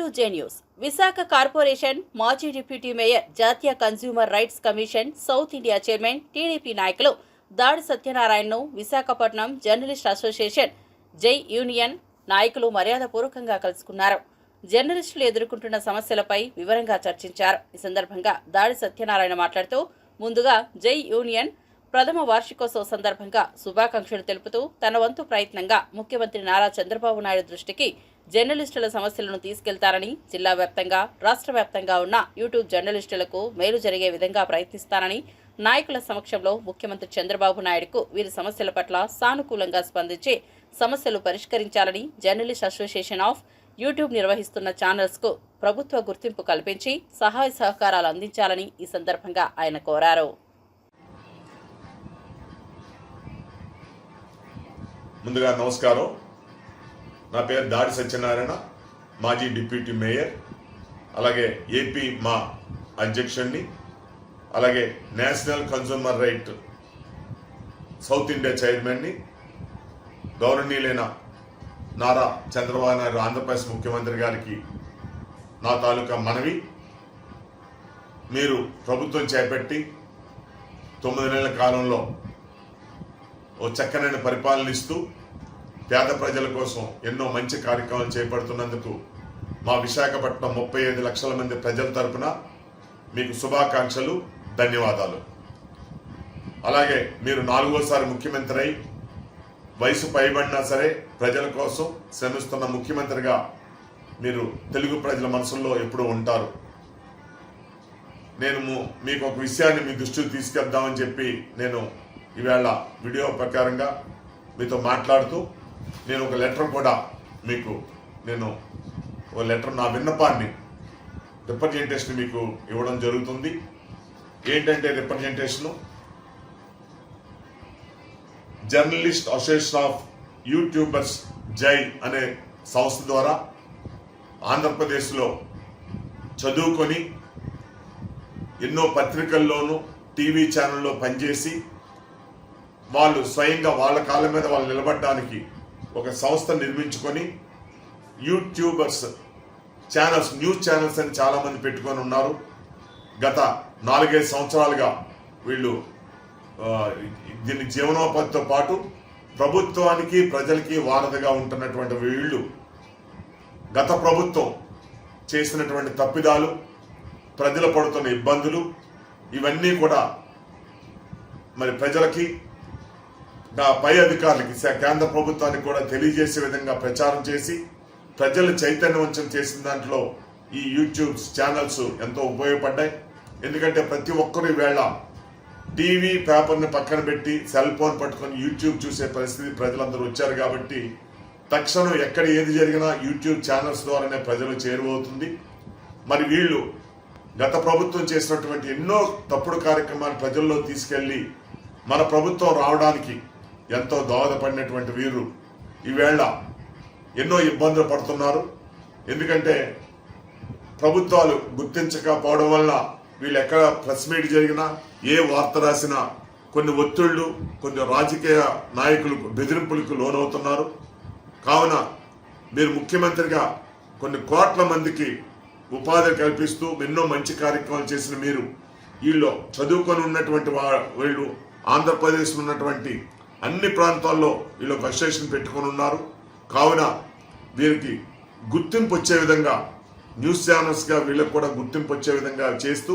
To J news. Visakha corporation మాజీ deputy mayor జాతీయ consumer rights commission south India chairman TDP నాయకులు Dadi సత్యనారాయణను Visakhapatnam journalist association Jai union నాయకులు మర్యాదపూర్వకంగా కలుసుకున్నారు. జర్నలిస్టులు ఎదుర్కొంటున్న సమస్యలపై వివరంగా చర్చించారు. ఈ సందర్భంగా దాడి సత్యనారాయణ మాట్లాడుతూ ముందుగా జై యూనియన్ ప్రథమ వార్షికోత్సవ సందర్భంగా శుభాకాంక్షలు తెలుపుతూ తన వంతు ప్రయత్నంగా ముఖ్యమంత్రి నారా చంద్రబాబు నాయుడు దృష్టికి జర్నలిస్టుల సమస్యలను తీసుకెళ్తారని జిల్లా వ్యాప్తంగా రాష్ట్ర వ్యాప్తంగా ఉన్న యూట్యూబ్ జర్నలిస్టులకు మేలు జరిగే విధంగా ప్రయత్నిస్తానని నాయకుల సమక్షంలో ముఖ్యమంత్రి చంద్రబాబు నాయుడుకు వీరి సమస్యల పట్ల సానుకూలంగా స్పందించి సమస్యలు పరిష్కరించాలని జర్నలిస్ట్ అసోసియేషన్ ఆఫ్ యూట్యూబ్ నిర్వహిస్తున్న ఛానల్స్కు ప్రభుత్వ గుర్తింపు కల్పించి సహాయ సహకారాలు అందించాలని ఈ సందర్భంగా ఆయన కోరారు. ముందుగా నమస్కారం. నా పేరు దాడి సత్యనారాయణ మాజీ డిప్యూటీ మేయర్ అలాగే ఏపీ మా అధ్యక్షుడిని అలాగే national consumer right south India చైర్మన్ని గౌరవనీయులైన నారా చంద్రబాబు నాయుడు ఆంధ్రప్రదేశ్ ముఖ్యమంత్రి గారికి నా తాలూకా మనవి. మీరు ప్రభుత్వం చేపట్టి తొమ్మిది నెలల కాలంలో ఓ చక్కనైన పరిపాలనిస్తూ పేద ప్రజల కోసం ఎన్నో మంచి కార్యక్రమాలు చేపడుతున్నందుకు మా విశాఖపట్నం ముప్పై ఐదు లక్షల మంది ప్రజల తరపున మీకు శుభాకాంక్షలు ధన్యవాదాలు. అలాగే మీరు నాలుగోసారి ముఖ్యమంత్రి అయి వయసు పైబడినా సరే ప్రజల కోసం శ్రమిస్తున్న ముఖ్యమంత్రిగా మీరు తెలుగు ప్రజల మనసుల్లో ఎప్పుడూ ఉంటారు. నేను మీకు ఒక విషయాన్ని మీ దృష్టికి తీసుకెళ్దామని చెప్పి నేను ఈవేళ వీడియో ప్రకారంగా మీతో మాట్లాడుతూ నేను ఒక లెటర్ కూడా మీకు నేను ఒక లెటర్ నా విన్నపాన్ని రిప్రజెంటేషన్ మీకు ఇవ్వడం జరుగుతుంది. ఏంటంటే representation? Journalist association of YouTubers Jai అనే సంస్థ ద్వారా ఆంధ్రప్రదేశ్లో చదువుకొని ఎన్నో పత్రికల్లోనూ టీవీ ఛానల్లో పనిచేసి వాళ్ళు స్వయంగా వాళ్ళ కాళ్ళ మీద వాళ్ళు నిలబడడానికి ఒక సంస్థ నిర్మించుకొని యూట్యూబర్స్ ఛానల్స్ న్యూస్ ఛానల్స్ అని చాలామంది పెట్టుకొని ఉన్నారు. గత నాలుగైదు సంవత్సరాలుగా వీళ్ళు దీని జీవనోపాధితో పాటు ప్రభుత్వానికి ప్రజలకి వారధిగా ఉంటున్నటువంటి వీళ్ళు గత ప్రభుత్వం చేసినటువంటి తప్పిదాలు ప్రజలు పడుతున్న ఇబ్బందులు ఇవన్నీ కూడా మరి ప్రజలకి నా పై అధికారులకి కేంద్ర ప్రభుత్వానికి కూడా తెలియజేసే విధంగా ప్రచారం చేసి ప్రజలు చైతన్యవంతం చేసిన దాంట్లో ఈ యూట్యూబ్ ఛానల్స్ ఎంతో ఉపయోగపడ్డాయి. ఎందుకంటే ప్రతి ఒక్కరు వేళ టీవీ పేపర్ని పక్కన పెట్టి సెల్ ఫోన్ పట్టుకొని యూట్యూబ్ చూసే పరిస్థితి ప్రజలందరూ వచ్చారు కాబట్టి తక్షణం ఎక్కడ ఏది జరిగినా యూట్యూబ్ ఛానల్స్ ద్వారానే ప్రజలు చేరువవుతుంది. మరి వీళ్ళు గత ప్రభుత్వం చేసినటువంటి ఎన్నో తప్పుడు కార్యక్రమాలు ప్రజల్లో తీసుకెళ్ళి మన ప్రభుత్వం రావడానికి ఎంతో దోహదపడినటువంటి వీరు ఈవేళ ఎన్నో ఇబ్బందులు పడుతున్నారు. ఎందుకంటే ప్రభుత్వాలు గుర్తించకపోవడం వల్ల వీళ్ళు ఎక్కడ ప్రెస్ మీట్ జరిగినా ఏ వార్త రాసినా కొన్ని ఒత్తిళ్ళు కొన్ని రాజకీయ నాయకులు బెదిరింపులకు లోనవుతున్నారు. కావున మీరు ముఖ్యమంత్రిగా కొన్ని కోట్ల మందికి ఉపాధి కల్పిస్తూ ఎన్నో మంచి కార్యక్రమాలు చేసిన మీరు వీళ్ళు చదువుకొని ఉన్నటువంటి వా- వీళ్ళు ఆంధ్రప్రదేశ్లో ఉన్నటువంటి అన్ని ప్రాంతాల్లో వీళ్ళు బస్ స్టేషన్ పెట్టుకొని ఉన్నారు. కావున వీరికి గుర్తింపు వచ్చే విధంగా న్యూస్ ఛానల్స్గా వీళ్ళకు కూడా గుర్తింపు వచ్చే విధంగా చేస్తూ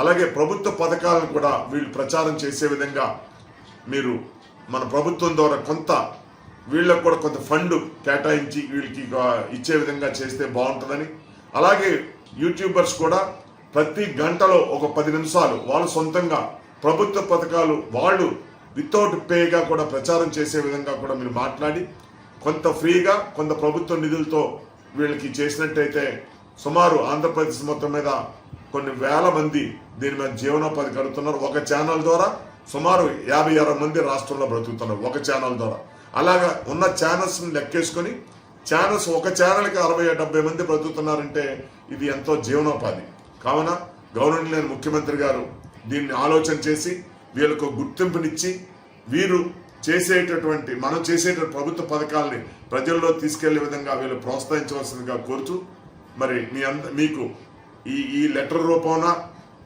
అలాగే ప్రభుత్వ పథకాలను కూడా వీళ్ళు ప్రచారం చేసే విధంగా మీరు మన ప్రభుత్వం ద్వారా కొంత వీళ్ళకు కూడా కొంత ఫండ్ కేటాయించి వీళ్ళకి ఇచ్చే విధంగా చేస్తే బాగుంటుందని. అలాగే యూట్యూబర్స్ కూడా ప్రతి గంటలో ఒక పది నిమిషాలు వాళ్ళు సొంతంగా ప్రభుత్వ పథకాలు వాళ్ళు వితౌట్ పేగా కూడా ప్రచారం చేసే విధంగా కూడా మీరు మాట్లాడి కొంత ఫ్రీగా కొంత ప్రభుత్వ నిధులతో వీళ్ళకి చేసినట్టయితే సుమారు ఆంధ్రప్రదేశ్ మొత్తం మీద కొన్ని వేల మంది దీని మీద జీవనోపాధి కడుతున్నారు. ఒక ఛానల్ ద్వారా సుమారు యాభై అరవై మంది రాష్ట్రంలో బ్రతుకుతున్నారు. ఒక ఛానల్ ద్వారా. అలాగా ఉన్న ఛానల్స్ని లెక్కేసుకొని ఛానల్స్ ఒక ఛానల్కి అరవై డెబ్బై మంది బ్రతుకుతున్నారంటే ఇది ఎంతో జీవనోపాధి. కావున గవర్నమెంట్ లేని ముఖ్యమంత్రి గారు దీన్ని ఆలోచన చేసి వీళ్ళకు గుర్తింపునిచ్చి వీరు చేసేటటువంటి మనం చేసేట ప్రభుత్వ పథకాలని ప్రజల్లో తీసుకెళ్ళే విధంగా వీళ్ళు ప్రోత్సహించవలసిందిగా కోరుతూ మరి మీ అంద మీకు ఈ ఈ లెటర్ రూపాన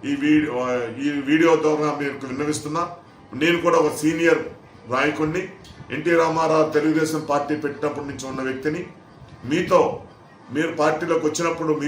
ఈ వీడియో ఈ వీడియో ద్వారా మీకు విన్నవిస్తున్నా నేను కూడా ఒక సీనియర్ నాయకుడిని ఎన్టీ రామారావు తెలుగుదేశం పార్టీ పెట్టినప్పటి నుంచి ఉన్న వ్యక్తిని మీతో మీరు పార్టీలోకి వచ్చినప్పుడు మీ